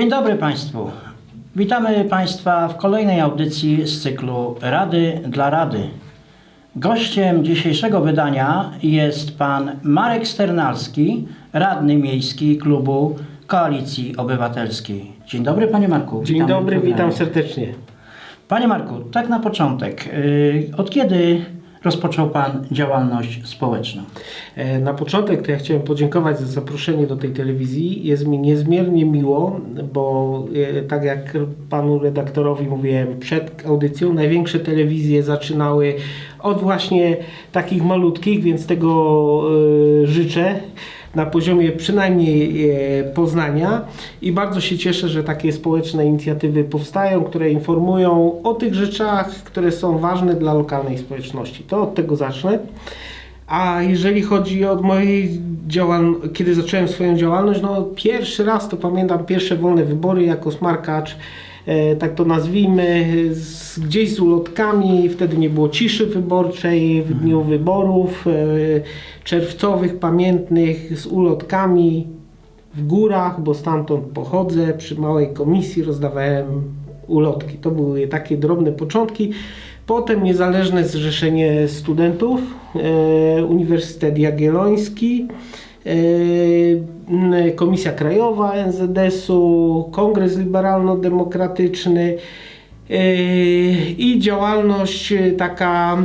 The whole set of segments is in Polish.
Dzień dobry Państwu. Witamy Państwa w kolejnej audycji z cyklu Rady dla Rady. Gościem dzisiejszego wydania jest pan Marek Sternalski, radny miejski klubu Koalicji Obywatelskiej. Dzień dobry Panie Marku. Dzień Witamy dobry, witam serdecznie. Panie Marku, tak na początek. yy, Od kiedy rozpoczął Pan działalność społeczną? E, Na początek to ja chciałem podziękować za zaproszenie do tej telewizji. Jest mi niezmiernie miło, bo e, tak jak panu redaktorowi mówiłem przed audycją, największe telewizje zaczynały od właśnie takich malutkich, więc tego e, życzę na poziomie przynajmniej e, Poznania i bardzo się cieszę, że takie społeczne inicjatywy powstają, które informują o tych rzeczach, które są ważne dla lokalnej społeczności. To od tego zacznę. A jeżeli chodzi o mojej działalności, kiedy zacząłem swoją działalność, no pierwszy raz to pamiętam pierwsze wolne wybory jako smarkacz, tak to nazwijmy, z, gdzieś z ulotkami, wtedy nie było ciszy wyborczej w dniu wyborów e, czerwcowych, pamiętnych, z ulotkami w górach, bo stamtąd pochodzę, przy małej komisji rozdawałem ulotki. To były takie drobne początki. Potem Niezależne Zrzeszenie Studentów, e, Uniwersytet Jagielloński, e, Komisja Krajowa NZS-u, Kongres Liberalno-Demokratyczny e, i działalność e, taka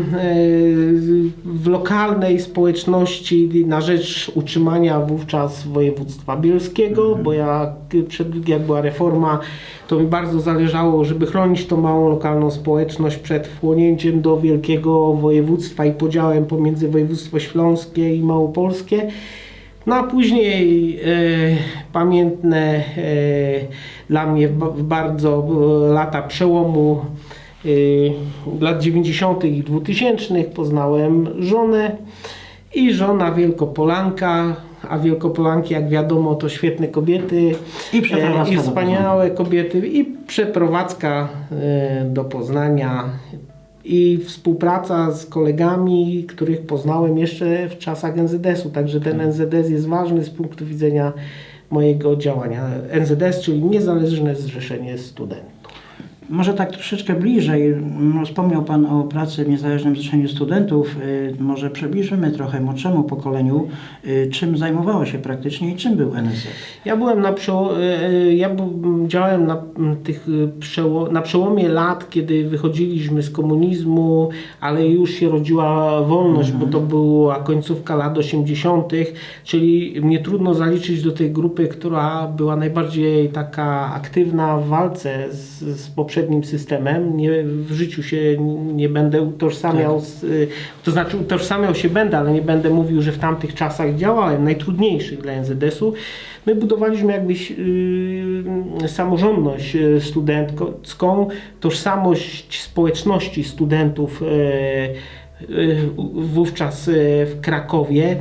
w lokalnej społeczności na rzecz utrzymania wówczas województwa bielskiego, bo ja przed, jak była reforma, to mi bardzo zależało, żeby chronić tą małą lokalną społeczność przed wchłonięciem do wielkiego województwa i podziałem pomiędzy województwo śląskie i małopolskie. No a później e, pamiętne e, dla mnie ba- bardzo e, lata przełomu lat 90. i 2000 poznałem żonę i żona Wielkopolanka, a Wielkopolanki jak wiadomo to świetne kobiety I i wspaniałe kobiety i przeprowadzka do Poznania i współpraca z kolegami, których poznałem jeszcze w czasach NZS-u. Także ten NZS jest ważny z punktu widzenia mojego działania. NZS, czyli Niezależne Zrzeszenie Studentów. Może tak troszeczkę bliżej. Mm, Wspomniał Pan o pracy w Niezależnym Zrzeszeniu Studentów. Y, Może przybliżymy trochę młodszemu pokoleniu, y, czym zajmowało się praktycznie i czym był NSZ. Ja byłem na przeło- e, ja działałem na, tych przeło- na przełomie lat, kiedy wychodziliśmy z komunizmu, ale już się rodziła wolność, bo to była końcówka lat 80., czyli mnie trudno zaliczyć do tej grupy, która była najbardziej taka aktywna w walce z, z poprzednim systemem. Nie, w życiu się nie będę utożsamiał, z, y, to znaczy utożsamiał się będę, ale nie będę mówił, że w tamtych czasach działałem, najtrudniejszych dla NZS-u. My budowaliśmy jakbyś yy, samorządność yy, studencką, tożsamość społeczności studentów yy, yy, wówczas w Krakowie.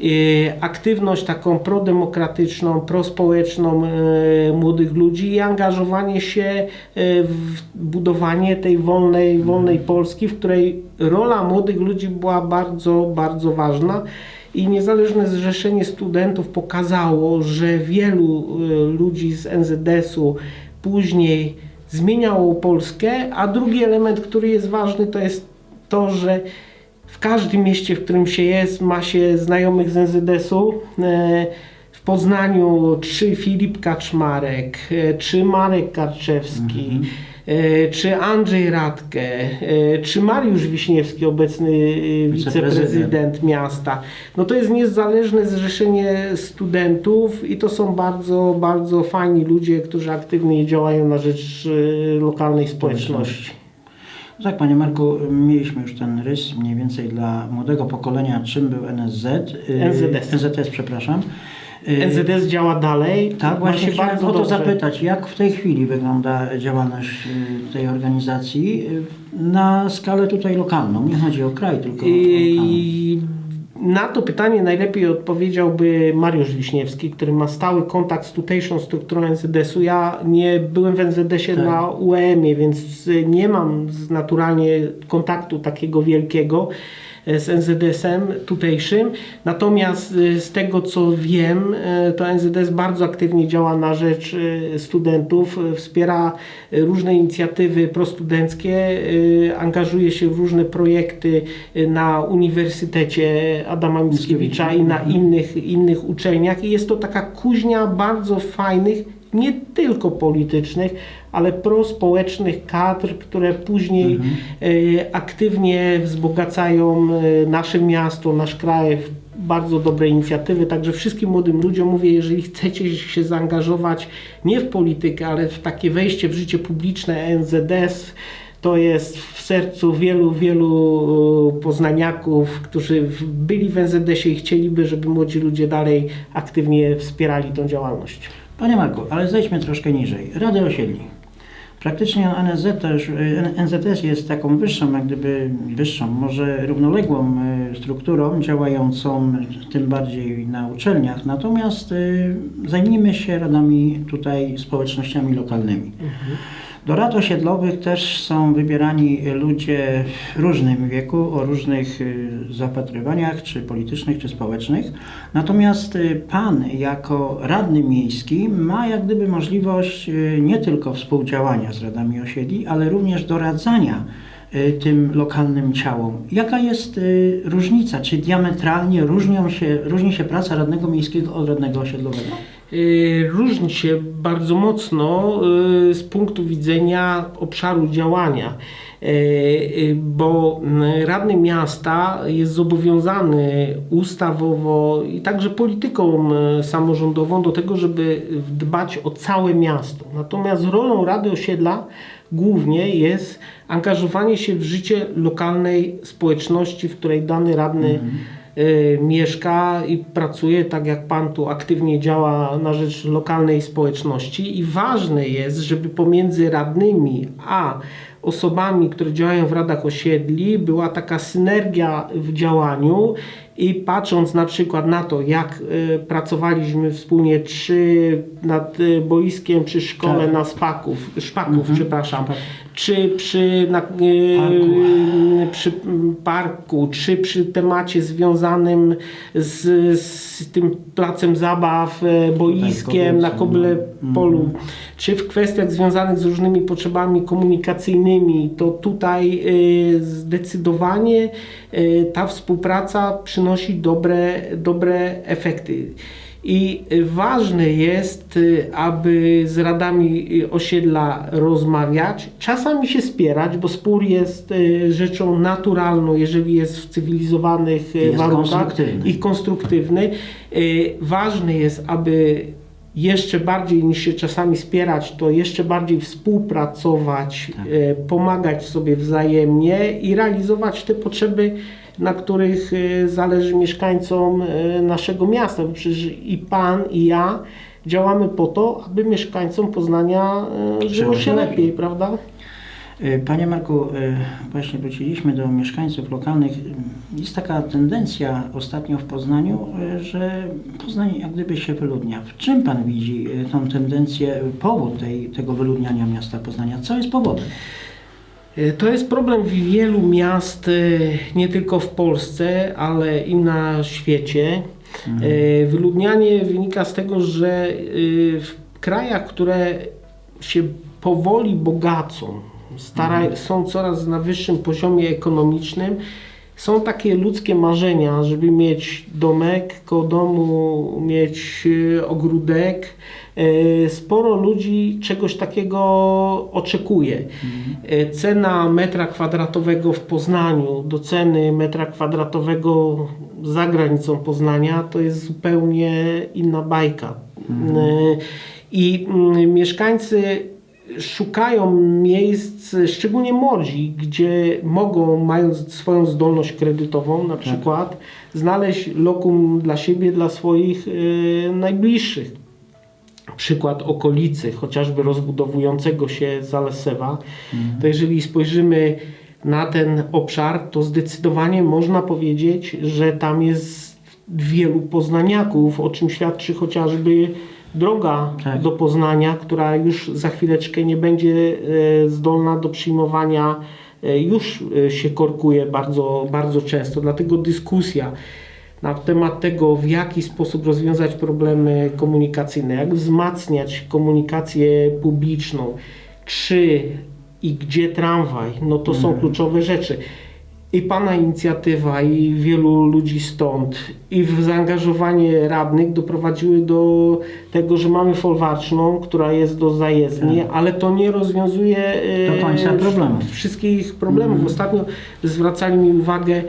Yy, aktywność taką prodemokratyczną, prospołeczną yy, młodych ludzi i angażowanie się yy, w budowanie tej wolnej, wolnej Polski, w której rola młodych ludzi była bardzo, bardzo ważna. I Niezależne Zrzeszenie Studentów pokazało, że wielu y, ludzi z NZS-u później zmieniało Polskę, a drugi element, który jest ważny, to jest to, że w każdym mieście, w którym się jest, ma się znajomych z NZS-u. E, W Poznaniu czy Filip Kaczmarek, e, czy Marek Karczewski, e, czy Andrzej Radke, e, czy Mariusz Wiśniewski, obecny e, Wiceprezydent. miasta. No to jest niezależne zrzeszenie studentów i to są bardzo, bardzo fajni ludzie, którzy aktywnie działają na rzecz e, lokalnej społeczności. No Tak, Panie Marku, mieliśmy już ten rys mniej więcej dla młodego pokolenia, czym był NSZ. y, NZS. NZS, przepraszam. Y, NZS działa dalej. Tak, właśnie chciałem o to dobrze. zapytać, jak w tej chwili wygląda działalność y, tej organizacji na skalę tutaj lokalną? Nie chodzi o kraj, tylko o lokalną. Na to pytanie najlepiej odpowiedziałby Mariusz Wiśniewski, który ma stały kontakt z tutejszą strukturą NZS-u. Ja nie byłem w NZS-ie Tak. na UEM-ie, więc nie mam naturalnie kontaktu takiego wielkiego. E, z NZS-em tutejszym. Natomiast e, z tego co wiem, e, to NZS bardzo aktywnie działa na rzecz studentów, wspiera różne inicjatywy prostudenckie, angażuje się w różne projekty na Uniwersytecie Adama Mickiewicza i na innych, innych uczelniach i jest to taka kuźnia bardzo fajnych, nie tylko politycznych, ale prospołecznych kadr, które później e, aktywnie wzbogacają e, nasze miasto, nasz kraj w bardzo dobre inicjatywy. Także wszystkim młodym ludziom mówię, jeżeli chcecie się zaangażować nie w politykę, ale w takie wejście w życie publiczne NZS, to jest w sercu wielu, wielu e, poznaniaków, którzy byli w NZS-ie i chcieliby, żeby młodzi ludzie dalej aktywnie wspierali tą działalność. Panie Marku, ale zejdźmy troszkę niżej. Rady osiedli. Praktycznie NZ też, NZS jest taką wyższą, jak gdyby wyższą, może równoległą y, strukturą działającą tym bardziej na uczelniach. Natomiast y, zajmijmy się radami tutaj społecznościami lokalnymi. Do rad osiedlowych też są wybierani ludzie w różnym wieku, o różnych y, zapatrywaniach, czy politycznych, czy społecznych. Natomiast y, Pan jako radny miejski ma jak gdyby możliwość y, nie tylko współdziałania z radami osiedli, ale również doradzania tym lokalnym ciałom. Jaka jest różnica? Czy diametralnie różnią się, różni się praca radnego miejskiego od radnego osiedlowego? Y, różni się bardzo mocno y, z punktu widzenia obszaru działania, Y, bo radny miasta jest zobowiązany ustawowo i także polityką samorządową do tego, żeby dbać o całe miasto. Natomiast rolą Rady Osiedla głównie jest angażowanie się w życie lokalnej społeczności, w której dany radny y, mieszka i pracuje, tak jak Pan tu aktywnie działa na rzecz lokalnej społeczności. I ważne jest, żeby pomiędzy radnymi a osobami, które działają w radach osiedli, była taka synergia w działaniu i patrząc na przykład na to, jak y, pracowaliśmy wspólnie czy nad y, boiskiem, przy szkole Tak. na spaków, szpaków, przepraszam, Szpak. czy przy, na, y, Parku. przy parku, czy przy temacie związanym z, z tym placem zabaw, e, boiskiem na Koble Polu, czy w kwestiach związanych z różnymi potrzebami komunikacyjnymi, to tutaj y, zdecydowanie y, ta współpraca przynosi dobre, dobre efekty. I ważne jest, y, aby z radami osiedla rozmawiać, czasami się spierać, bo spór jest rzeczą naturalną, jeżeli jest w cywilizowanych Jest warunkach konstruktywny. i konstruktywny. Ważne jest, aby jeszcze bardziej niż się czasami spierać, to jeszcze bardziej współpracować, Tak. y, pomagać sobie wzajemnie i realizować te potrzeby, na których y, zależy mieszkańcom y, naszego miasta. Bo przecież i Pan, i ja działamy po to, aby mieszkańcom Poznania żyło się lepiej, prawda? Y, Panie Marku, y, właśnie wróciliśmy do mieszkańców lokalnych. Jest taka tendencja ostatnio w Poznaniu, y, że Poznań jak gdyby się wyludnia. W czym Pan widzi tą tendencję, powód tej, tego wyludniania miasta Poznania? Co jest powodem? To jest problem wielu miast, nie tylko w Polsce, ale i na świecie. Y, Wyludnianie wynika z tego, że w krajach, które się powoli bogacą, stara, są coraz na wyższym poziomie ekonomicznym, są takie ludzkie marzenia, żeby mieć domek, koło domu mieć y, ogródek. Y, Sporo ludzi czegoś takiego oczekuje. Y, Cena metra kwadratowego w Poznaniu do ceny metra kwadratowego za granicą Poznania to jest zupełnie inna bajka. Y, I mieszkańcy szukają miejsc, szczególnie młodzi, gdzie mogą, mając swoją zdolność kredytową na przykład, znaleźć lokum dla siebie, dla swoich y, najbliższych. Przykład okolicy, chociażby rozbudowującego się Zalesewa, to jeżeli spojrzymy na ten obszar, to zdecydowanie można powiedzieć, że tam jest wielu poznaniaków, o czym świadczy chociażby droga Tak. do Poznania, która już za chwileczkę nie będzie e, zdolna do przyjmowania e, już e, się korkuje bardzo, bardzo często. Dlatego dyskusja na temat tego, w jaki sposób rozwiązać problemy komunikacyjne, jak wzmacniać komunikację publiczną, czy i gdzie tramwaj, no to są kluczowe rzeczy. I Pana inicjatywa, i wielu ludzi stąd, i w zaangażowanie radnych doprowadziły do tego, że mamy folwarczną, która jest do zajezdni, ale to nie rozwiązuje e, końca problemów. wszystkich problemów. Ostatnio zwracali mi uwagę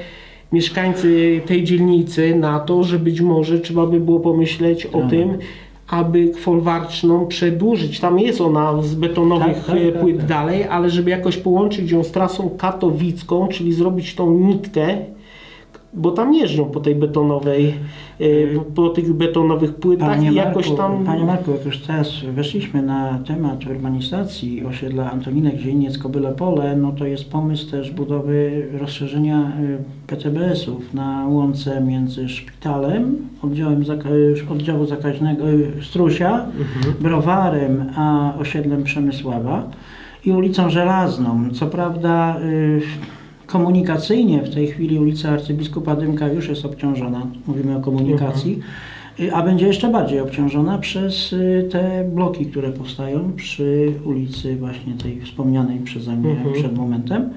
mieszkańcy tej dzielnicy na to, że być może trzeba by było pomyśleć o Tak. tym, aby folwarczną przedłużyć. Tam jest ona z betonowych Tak, tak, e, tak, płyt tak. dalej, ale żeby jakoś połączyć ją z trasą katowicką, czyli zrobić tą nitkę, bo tam jeżdżą po tej betonowej, e, po, po tych betonowych płytach Panie i Marku, jakoś tam... Panie Marku, jak już teraz weszliśmy na temat urbanizacji osiedla Antoninek, Zieniec, Kobyle Pole, no to jest pomysł też budowy rozszerzenia y, PTBS-ów na łące między szpitalem, oddziałem zaka- oddziału zakaźnego y, Strusia, browarem, a osiedlem Przemysława i ulicą Żelazną. Co prawda y, komunikacyjnie w tej chwili ulica Arcybiskupa Dymka już jest obciążona, mówimy o komunikacji, y, a będzie jeszcze bardziej obciążona przez y, te bloki, które powstają przy ulicy właśnie tej wspomnianej przeze mnie Mhm. przed momentem.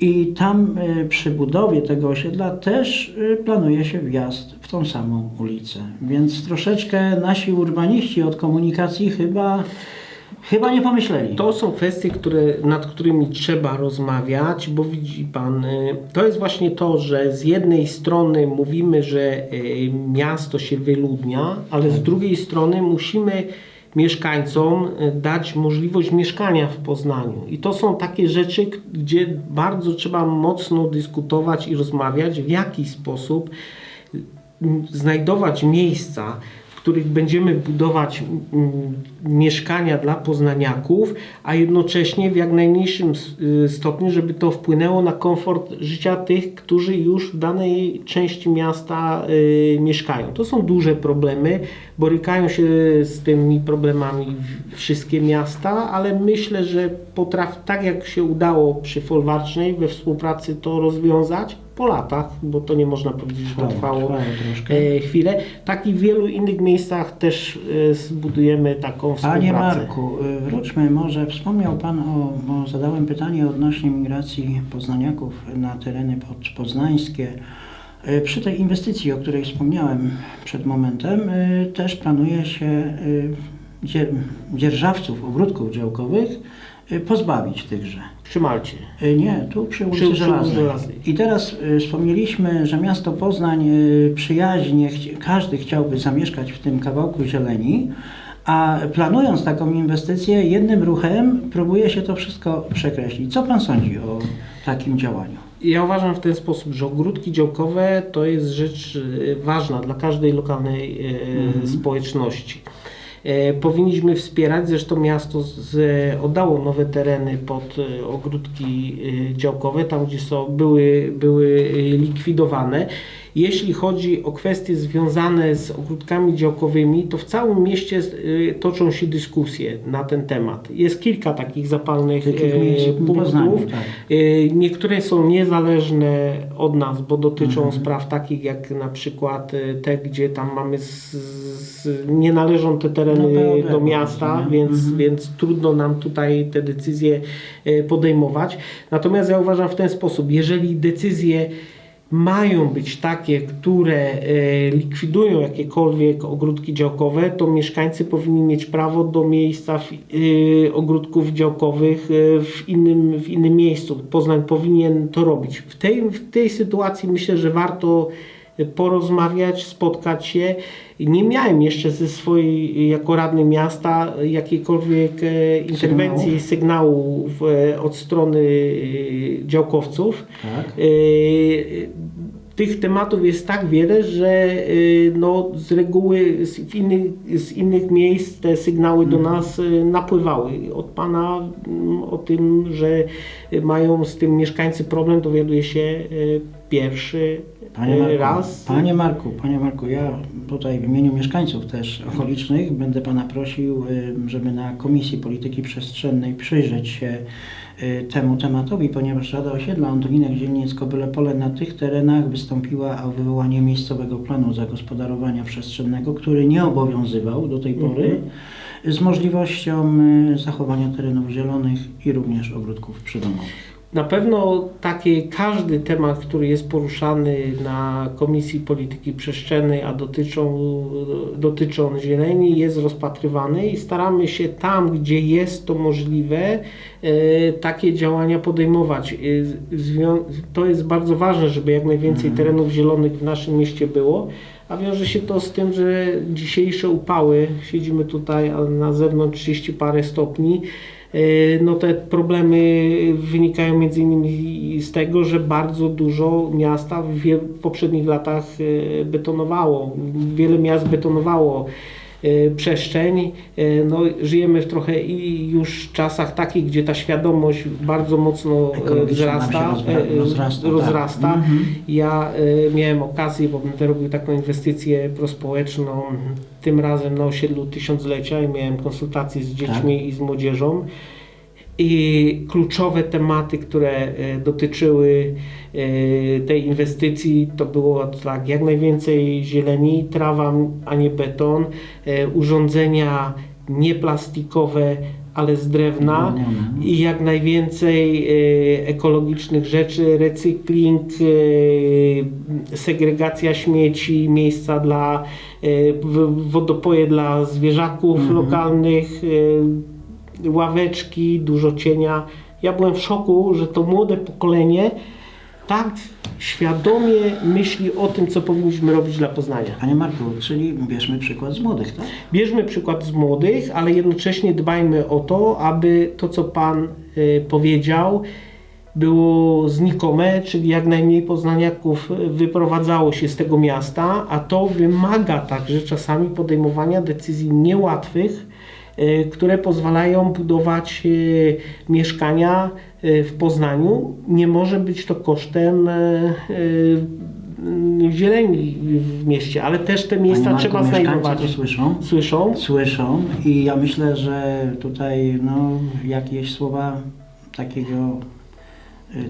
I tam y, przy budowie tego osiedla też y, planuje się wjazd w tą samą ulicę. Więc troszeczkę nasi urbaniści od komunikacji chyba, chyba nie pomyśleli. To są kwestie, które, nad którymi trzeba rozmawiać, bo widzi Pan, y, to jest właśnie to, że z jednej strony mówimy, że y, miasto się wyludnia, ale z drugiej strony musimy mieszkańcom y, dać możliwość mieszkania w Poznaniu. I to są takie rzeczy, gdzie bardzo trzeba mocno dyskutować i rozmawiać, w jaki sposób znajdować miejsca, których będziemy budować mm, mieszkania dla poznaniaków, a jednocześnie w jak najmniejszym y, stopniu, żeby to wpłynęło na komfort życia tych, którzy już w danej części miasta y, mieszkają. To są duże problemy, borykają się z tymi problemami wszystkie miasta, ale myślę, że potrafi, tak jak się udało przy Folwarcznej we współpracy to rozwiązać, po latach, bo to nie można powiedzieć, że to Trwało, trwało e, chwilę. Tak i w wielu innych miejscach też e, zbudujemy taką Panie współpracę. Marku, y, wróćmy może. Wspomniał Pan o, bo zadałem pytanie odnośnie migracji poznaniaków na tereny podpoznańskie. Y, Przy tej inwestycji, o której wspomniałem przed momentem, y, też planuje się dzie- dzierżawców ogródków działkowych pozbawić tychże. Przy Malcie. Nie, tu przy ulicy Przy- Żelaznej. I teraz wspomnieliśmy, że miasto Poznań przyjaźnie, każdy chciałby zamieszkać w tym kawałku zieleni, a planując taką inwestycję, jednym ruchem próbuje się to wszystko przekreślić. Co Pan sądzi o takim działaniu? Ja uważam w ten sposób, że ogródki działkowe to jest rzecz e, ważna dla każdej lokalnej e, Mhm. społeczności. E, Powinniśmy wspierać, zresztą miasto z, oddało nowe tereny pod ogródki działkowe, tam gdzie są, były, były likwidowane. Jeśli chodzi o kwestie związane z ogródkami działkowymi, to w całym mieście e, toczą się dyskusje na ten temat. Jest kilka takich zapalnych e, punktów. Tak. Y, Niektóre są niezależne od nas, bo dotyczą Mhm. spraw takich jak na przykład y, te, gdzie tam mamy, z, z, nie należą te tereny No, do miasta, więc, Mhm. więc trudno nam tutaj te decyzje y, podejmować. Natomiast ja uważam w ten sposób, jeżeli decyzje mają być takie, które e, likwidują jakiekolwiek ogródki działkowe, to mieszkańcy powinni mieć prawo do miejsca w, e, ogródków działkowych e, w innym, w innym miejscu. Poznań powinien to robić. W tej, w tej sytuacji myślę, że warto porozmawiać, spotkać się. Nie miałem jeszcze ze swojej, jako radny miasta, jakiejkolwiek e, interwencji, sygnału w, od strony e, działkowców. Tak. Tych tematów jest tak wiele, że no, z reguły z, innych, z innych miejsc te sygnały do Mhm. nas napływały. Od Pana mm, o tym, że mają z tym mieszkańcy problem, dowiaduje się pierwszy Panie Marku, raz. Panie Marku, Panie Marku, ja tutaj w imieniu mieszkańców też okolicznych będę Pana prosił, y, żeby na Komisji Polityki Przestrzennej przyjrzeć się y, temu tematowi, ponieważ Rada Osiedla Antolinek Dzielnic Kobyle Pole na tych terenach wystąpiła o wywołanie miejscowego planu zagospodarowania przestrzennego, który nie obowiązywał do tej pory, z możliwością y, zachowania terenów zielonych i również ogródków przydomowych. Na pewno taki każdy temat, który jest poruszany na Komisji Polityki Przestrzennej, a dotyczą, dotyczą zieleni, jest rozpatrywany i staramy się tam, gdzie jest to możliwe, e, takie działania podejmować. E, To jest bardzo ważne, żeby jak najwięcej terenów zielonych w naszym mieście było. A wiąże się to z tym, że dzisiejsze upały, siedzimy tutaj, na zewnątrz 30 parę stopni, no te problemy wynikają między innymi z tego, że bardzo dużo miasta w poprzednich latach e, betonowało. Wiele miast betonowało e, przestrzeń. E, No, żyjemy w trochę i już czasach takich, gdzie ta świadomość bardzo mocno e, wzrasta. rozra- e, rozrasta, tak. rozrasta. Mhm. Ja miałem okazję, bo będę robił taką inwestycję prospołeczną, tym razem na osiedlu tysiąclecia i miałem konsultacje z dziećmi i z młodzieżą. I kluczowe tematy, które y, dotyczyły y, tej inwestycji, to było tak, jak najwięcej zieleni, trawa, a nie beton, y, urządzenia nieplastikowe, ale z drewna i jak najwięcej e, ekologicznych rzeczy, recykling, e, segregacja śmieci, miejsca dla e, wodopoje dla zwierzaków lokalnych, e, ławeczki, dużo cienia. Ja byłem w szoku, że to młode pokolenie tak świadomie myśli o tym, co powinniśmy robić dla Poznania. Panie Marku, czyli bierzmy przykład z młodych, tak? Bierzmy przykład z młodych, ale jednocześnie dbajmy o to, aby to, co Pan y, powiedział, było znikome, czyli jak najmniej poznaniaków y, wyprowadzało się z tego miasta, a to wymaga także czasami podejmowania decyzji niełatwych, które pozwalają budować y, mieszkania y, w Poznaniu. Nie może być to kosztem y, y, zieleni w mieście, ale też te miejsca Marku, trzeba znajdować. to słyszą? Słyszą? Słyszą i ja myślę, że tutaj no, jakieś słowa takiego, y,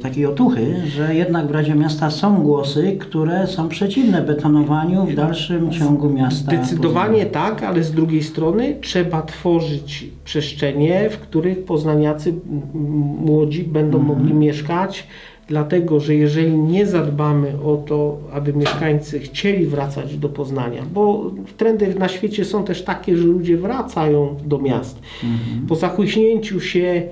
takiej otuchy, że jednak w Radzie Miasta są głosy, które są przeciwne betonowaniu w dalszym ciągu miasta. Zdecydowanie tak, ale z drugiej strony trzeba tworzyć przestrzenie, w których poznaniacy młodzi będą mogli mieszkać, dlatego że jeżeli nie zadbamy o to, aby mieszkańcy chcieli wracać do Poznania, bo trendy na świecie są też takie, że ludzie wracają do miast. Po zachłyśnięciu się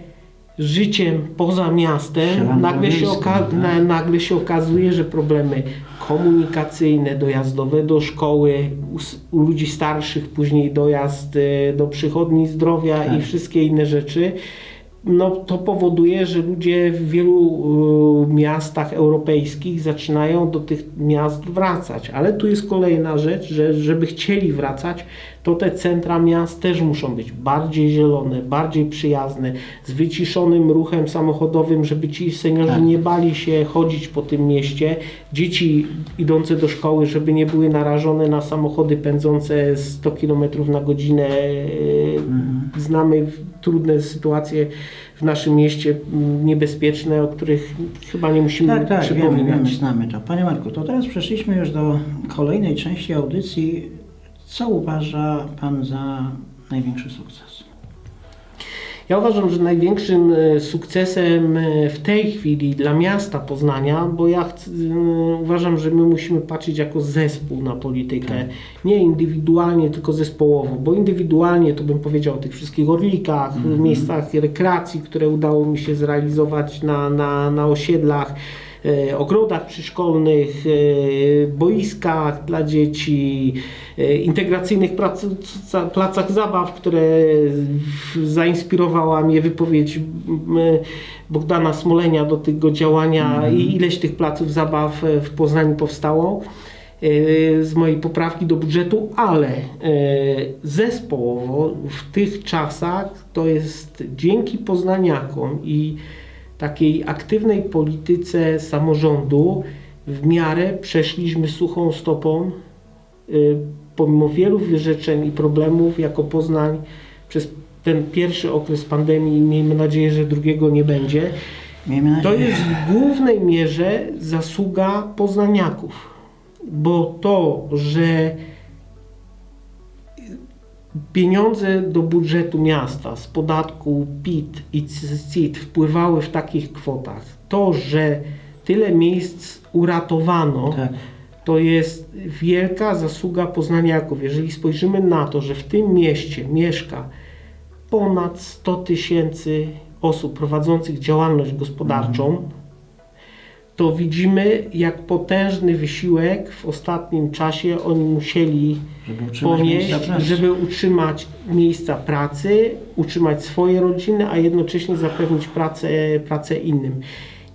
życiem poza miastem, nagle się, na, nagle się okazuje, że problemy komunikacyjne, dojazdowe do szkoły, u, u ludzi starszych później dojazd e, do przychodni zdrowia Tak. i wszystkie inne rzeczy, no to powoduje, że ludzie w wielu e, miastach europejskich zaczynają do tych miast wracać. Ale tu jest kolejna rzecz, że żeby chcieli wracać, to te centra miast też muszą być bardziej zielone, bardziej przyjazne, z wyciszonym ruchem samochodowym, żeby ci seniorzy Tak. nie bali się chodzić po tym mieście. Dzieci idące do szkoły, żeby nie były narażone na samochody pędzące 100 km na godzinę. Znamy w- trudne sytuacje w naszym mieście, niebezpieczne, o których chyba nie musimy Tak, tak, wiemy, przypominać. wiemy, znamy to. Panie Marku, to teraz przeszliśmy już do kolejnej części audycji. Co uważa Pan za największy sukces? Ja uważam, że największym e, sukcesem e, w tej chwili dla miasta Poznania, bo ja chcę, e, uważam, że my musimy patrzeć jako zespół na politykę, nie indywidualnie, tylko zespołowo, bo indywidualnie to bym powiedział o tych wszystkich orlikach, miejscach rekreacji, które udało mi się zrealizować na, na, na osiedlach, ogrodach przyszkolnych, e, boiskach dla dzieci, e, integracyjnych prac, placach zabaw, które zainspirowała mnie wypowiedź Bogdana Smolenia do tego działania i ileś tych placów zabaw e, w Poznaniu powstało e, z mojej poprawki do budżetu, ale e, zespołowo w tych czasach to jest dzięki poznaniakom i takiej aktywnej polityce samorządu w miarę przeszliśmy suchą stopą y, pomimo wielu wyrzeczeń i problemów jako Poznań przez ten pierwszy okres pandemii, miejmy nadzieję, że drugiego nie będzie, to jest w głównej mierze zasługa poznaniaków. Bo to, że pieniądze do budżetu miasta z podatku PIT i CIT wpływały w takich kwotach, to, że tyle miejsc uratowano, Tak. to jest wielka zasługa poznaniaków. Jeżeli spojrzymy na to, że w tym mieście mieszka ponad 100 tysięcy osób prowadzących działalność gospodarczą, to widzimy, jak potężny wysiłek w ostatnim czasie oni musieli Żeby ponieść, żeby utrzymać miejsca pracy, utrzymać swoje rodziny, a jednocześnie zapewnić pracę, pracę innym.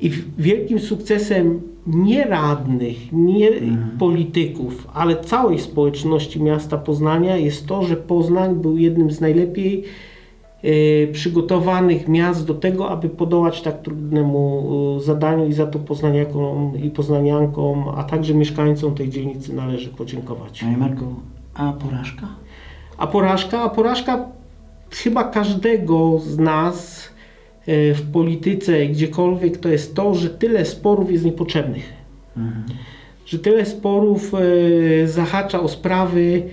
I wielkim sukcesem nie radnych, nie polityków, ale całej społeczności miasta Poznania jest to, że Poznań był jednym z najlepiej przygotowanych miast do tego, aby podołać tak trudnemu e, zadaniu i za to poznaniakom i poznaniankom, a także mieszkańcom tej dzielnicy należy podziękować. Panie Marku, a porażka? A porażka? A porażka chyba każdego z nas e, w polityce, gdziekolwiek, to jest to, że tyle sporów jest niepotrzebnych. Mhm. Że tyle sporów zahacza o sprawy,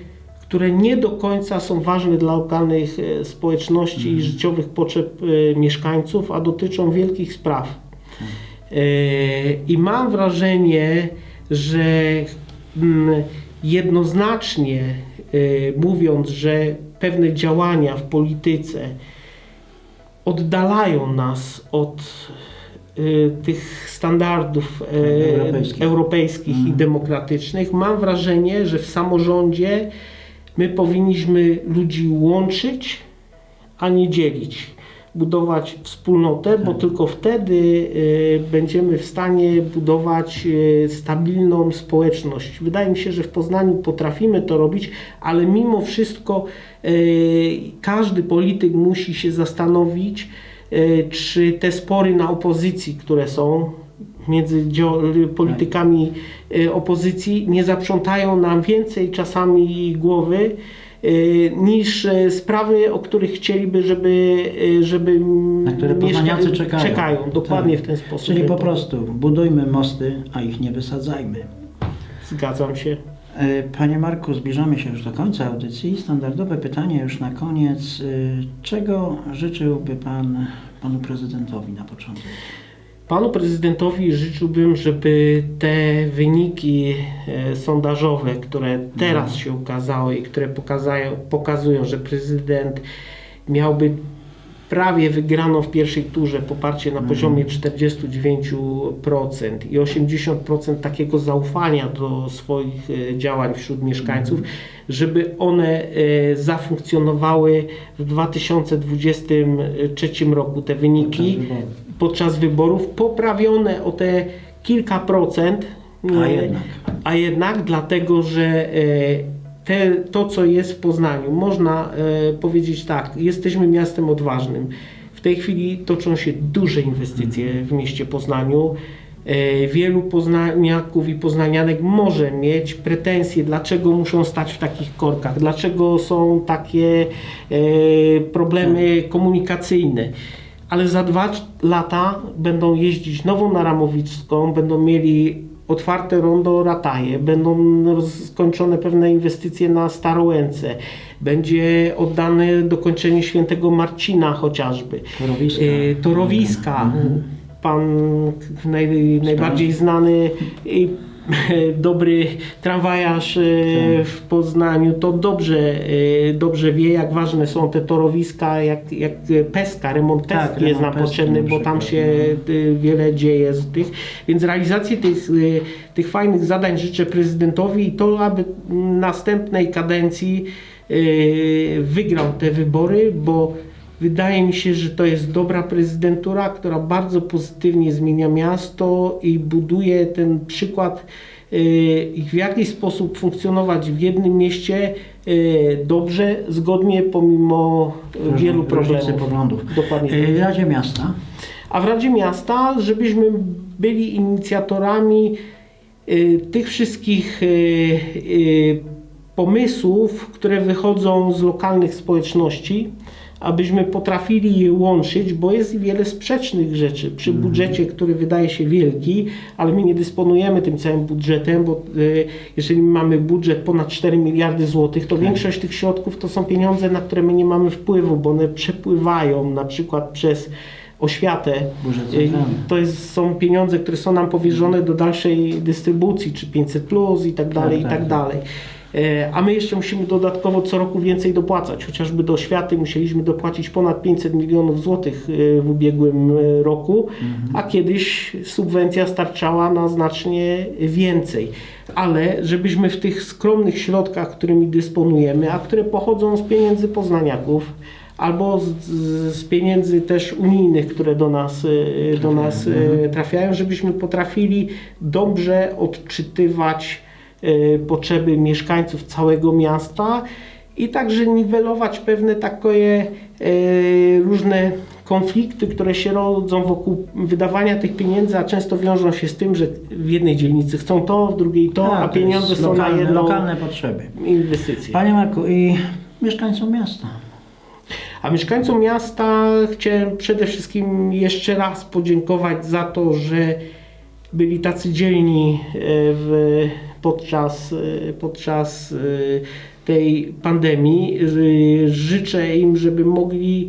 które nie do końca są ważne dla lokalnych e, społeczności i życiowych potrzeb e, mieszkańców, a dotyczą wielkich spraw. E, I mam wrażenie, że mm, jednoznacznie mówiąc, że pewne działania w polityce oddalają nas od tych standardów e, Europejskich. europejskich i demokratycznych, mam wrażenie, że w samorządzie my powinniśmy ludzi łączyć, a nie dzielić. Budować wspólnotę, bo tylko wtedy y, będziemy w stanie budować y, stabilną społeczność. Wydaje mi się, że w Poznaniu potrafimy to robić, ale mimo wszystko y, każdy polityk musi się zastanowić, czy te spory na opozycji, które są między dzio- politykami y, opozycji, nie zaprzątają nam więcej czasami głowy y, niż y, sprawy, o których chcieliby, żeby, y, żeby Na które poznaniacy czekają. czekają. Dokładnie Tak. w ten sposób. Czyli po prostu budujmy mosty, a ich nie wysadzajmy. Zgadzam się. E, Panie Marku, zbliżamy się już do końca audycji. Standardowe pytanie już na koniec. E, Czego życzyłby Pan Panu Prezydentowi na początek? Panu prezydentowi życzyłbym, żeby te wyniki e, sondażowe, które teraz się ukazały i które pokazają, pokazują, że prezydent miałby prawie wygraną w pierwszej turze poparcie na poziomie 49% i 80% takiego zaufania do swoich e, działań wśród mieszkańców, żeby one e, zafunkcjonowały w 2023 roku. Te wyniki Podczas wyborów. poprawione o te kilka procent. A jednak. A jednak dlatego, że e, te, to, co jest w Poznaniu, można e, powiedzieć tak, jesteśmy miastem odważnym. W tej chwili toczą się duże inwestycje w mieście Poznaniu. E, Wielu poznaniaków i poznanianek może mieć pretensje, dlaczego muszą stać w takich korkach, dlaczego są takie problemy komunikacyjne ale za dwa lata będą jeździć nową na Ramowicką, będą mieli otwarte rondo Rataje, będą skończone pewne inwestycje na Starołęce, będzie oddane dokończenie Świętego Marcina chociażby, Torowiska. E, Torowiska. Pan naj, najbardziej znany dobry tramwajarz e, w Poznaniu to dobrze, e, dobrze wie, jak ważne są te torowiska, jak, jak peska, remont Tak, peski jest nam potrzebny, bo tam się e, wiele dzieje z tych. Więc realizację tych, e, tych fajnych zadań życzę prezydentowi i to, aby następnej kadencji e, wygrał te wybory, bo Wydaje mi się, że to jest dobra prezydentura, która bardzo pozytywnie zmienia miasto i buduje ten przykład y, w jaki sposób funkcjonować w jednym mieście y, dobrze, zgodnie pomimo y, wielu problemów. poglądów. Dokładnie. E, W Radzie Miasta. A w Radzie Miasta, żebyśmy byli inicjatorami tych wszystkich pomysłów, które wychodzą z lokalnych społeczności, abyśmy potrafili je łączyć, bo jest wiele sprzecznych rzeczy. Przy budżecie, który wydaje się wielki, ale my nie dysponujemy tym całym budżetem, bo y, jeżeli mamy budżet ponad 4 miliardy złotych, to większość tych środków to są pieniądze, na które my nie mamy wpływu, bo one przepływają na przykład przez oświatę. Y. To jest, są pieniądze, które są nam powierzone do dalszej dystrybucji, czy 500 plus i tak dalej, tak, i tak tak. dalej. E, A my jeszcze musimy dodatkowo co roku więcej dopłacać. Chociażby do oświaty musieliśmy dopłacić ponad 500 milionów złotych e, w ubiegłym e, roku, a kiedyś subwencja starczała na znacznie więcej. Ale żebyśmy w tych skromnych środkach, którymi dysponujemy, a które pochodzą z pieniędzy poznaniaków, albo z, z, pieniędzy też unijnych, które do nas, do nas e, trafiają, żebyśmy potrafili dobrze odczytywać potrzeby mieszkańców całego miasta i także niwelować pewne takie e, różne konflikty, które się rodzą wokół wydawania tych pieniędzy, a często wiążą się z tym, że w jednej dzielnicy chcą to, w drugiej to, Tak, a to pieniądze są lokalne, na jedną lokalne potrzeby. inwestycję. Panie Marku, i mieszkańcom miasta. A mieszkańcom miasta chciałem przede wszystkim jeszcze raz podziękować za to, że byli tacy dzielni e, w, podczas, e, podczas e, tej pandemii. Ży- Życzę im, żeby mogli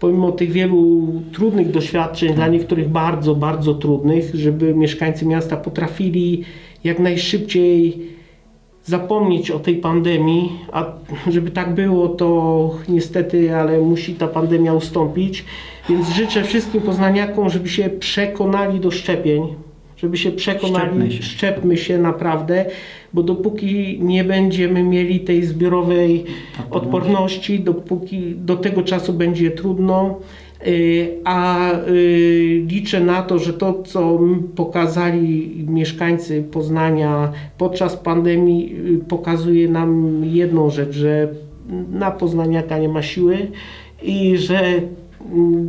pomimo tych wielu trudnych doświadczeń, dla niektórych bardzo, bardzo trudnych, żeby mieszkańcy miasta potrafili jak najszybciej zapomnieć o tej pandemii, a żeby tak było, to niestety, ale musi ta pandemia ustąpić. Więc życzę wszystkim poznaniakom, żeby się przekonali do szczepień, żeby się przekonali, Szczepmy się. szczepmy się naprawdę, bo dopóki nie będziemy mieli tej zbiorowej odporności, dopóki do tego czasu będzie trudno. Y, A y, liczę na to, że to, co pokazali mieszkańcy Poznania podczas pandemii, y, pokazuje nam jedną rzecz, że na Poznaniaka nie ma siły i że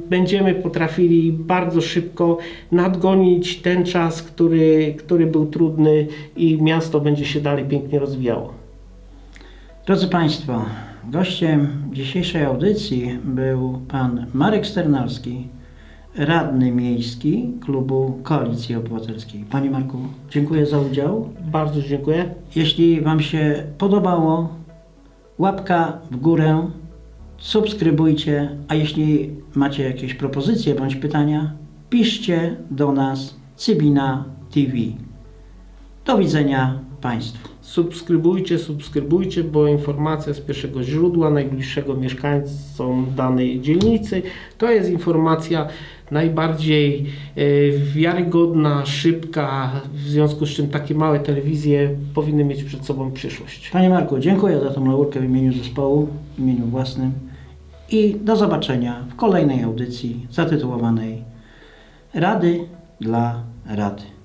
będziemy potrafili bardzo szybko nadgonić ten czas, który, który był trudny i miasto będzie się dalej pięknie rozwijało. Drodzy Państwo, gościem dzisiejszej audycji był pan Marek Sternalski, radny miejski klubu Koalicji Obywatelskiej. Panie Marku, dziękuję za udział. Bardzo dziękuję. Jeśli Wam się podobało, łapka w górę, subskrybujcie, a jeśli macie jakieś propozycje bądź pytania, piszcie do nas Cybina TV. Do widzenia Państwu. Subskrybujcie, subskrybujcie, bo informacja z pierwszego źródła, najbliższego mieszkańcom danej dzielnicy, to jest informacja najbardziej e, wiarygodna, szybka, w związku z czym takie małe telewizje powinny mieć przed sobą przyszłość. Panie Marku, dziękuję za tą laurkę w imieniu zespołu, w imieniu własnym i do zobaczenia w kolejnej audycji zatytułowanej Rady dla Rady.